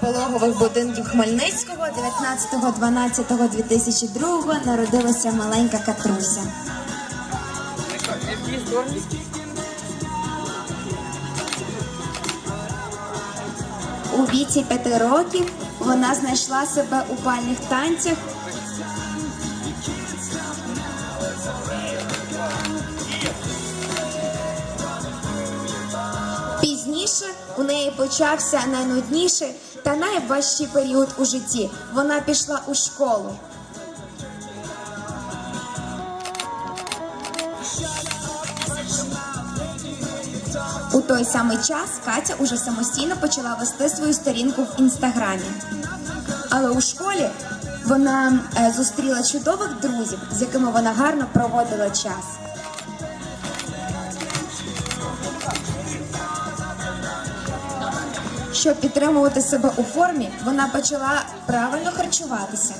пологових будинків Хмельницького 19.12.2002 народилася маленька Катруся. У віці п'яти років вона знайшла себе у бальних танцях. У неї почався найнудніший та найважчий період у житті. Вона пішла у школу. У той самий час Катя уже самостійно почала вести свою сторінку в інстаграмі. Але у школі вона е, зустріла чудових друзів, з якими вона гарно проводила час. Щоб підтримувати себе у формі, вона почала правильно харчуватися.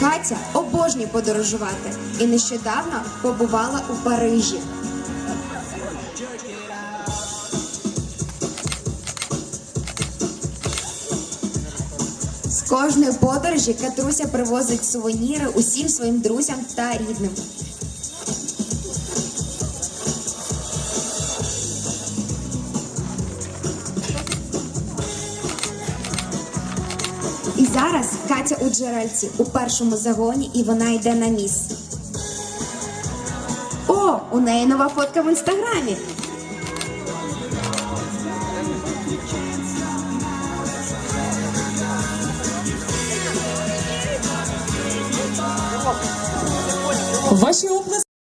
Катя обожнює подорожувати і нещодавно побувала у Парижі. З кожної подорожі Катруся привозить сувеніри усім своїм друзям та рідним. Зараз Катя у джерельці у першому загоні, і вона йде на міс. О, у неї нова фотка в інстаграмі. Ваші оплески.